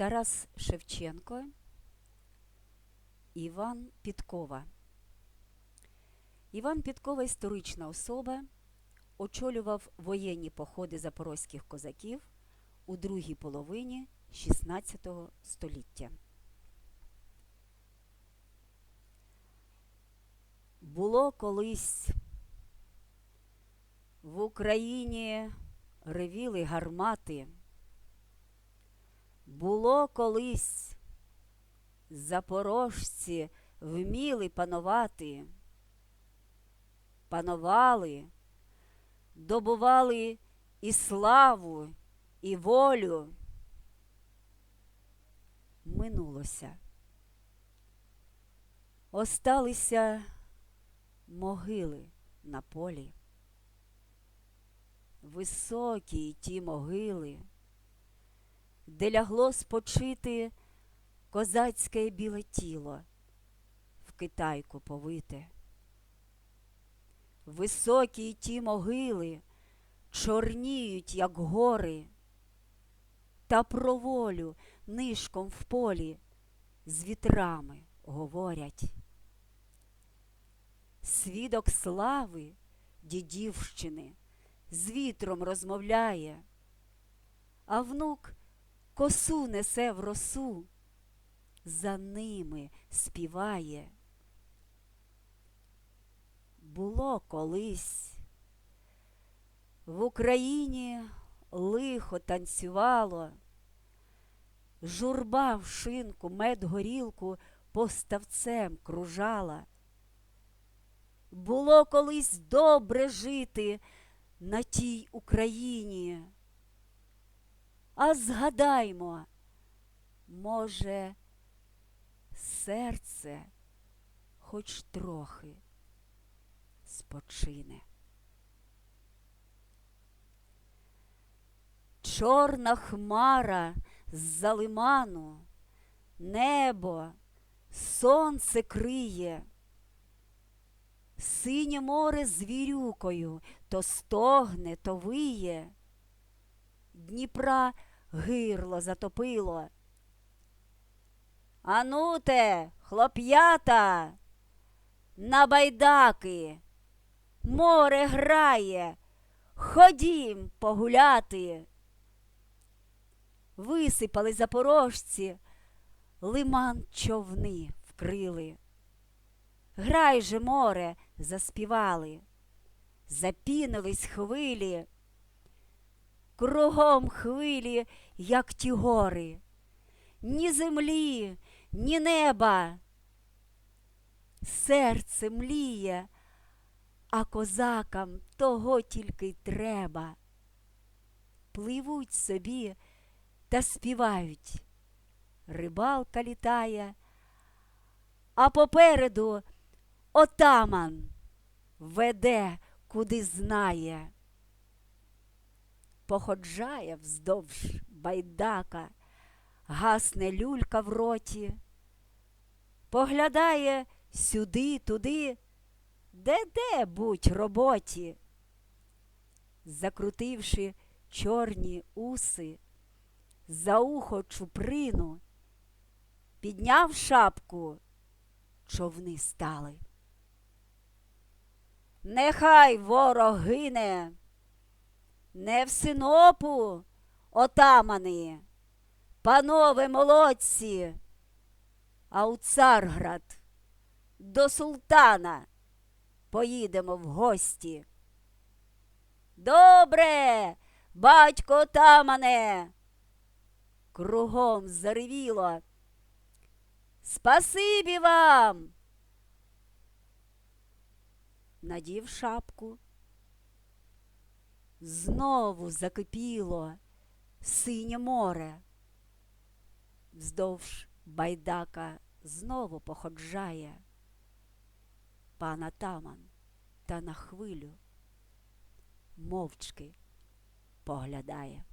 Тарас Шевченко, Іван Підкова. Іван Підкова історична особа, очолював воєнні походи запорозьких козаків у другій половині XVI століття. Було колись в Україні ревіли гармати. Було колись запорожці вміли панувати, панували, добували і славу, і волю. Минулося. Осталися могили на полі. Високі ті могили, де лягло спочити козацьке біле тіло в китайку повите. Високі ті могили чорніють, як гори, та про волю нишком в полі з вітрами говорять. Свідок слави дідівщини з вітром розмовляє, а внук косу несе в росу, за ними співає. Було колись в Україні лихо танцювало, журба в шинку, мед горілку поставцем кружала. Було колись добре жити на тій Україні. А згадаймо, може, серце хоч трохи спочине. Чорна хмара з-за лиману, небо, сонце криє, синє море звірюкою то стогне, то виє, Дніпра гирло затопило. Ануте, хлоп'ята, на байдаки, море грає, ходім погуляти. Висипали запорожці, лиман човни вкрили. Грай же, море, заспівали, запінились хвилі, кругом хвилі, як ті гори, ні землі, ні неба. Серце мліє, а козакам того тільки треба. Пливуть собі та співають. Рибалка літає, а попереду отаман веде, куди знає. Походжає вздовж байдака, гасне люлька в роті, поглядає сюди, туди, де-де будь роботі. Закрутивши чорні уси, за ухо чуприну, підняв шапку, човни стали. Нехай ворог гине, не в синопу отамани, панове молодці, а у Царград до султана поїдемо в гості. Добре, батько отамане, кругом заревіло. Спасибі вам. Надів шапку. Знову закипіло синє море. Вздовж байдака знову походжає пан атаман та на хвилю мовчки поглядає.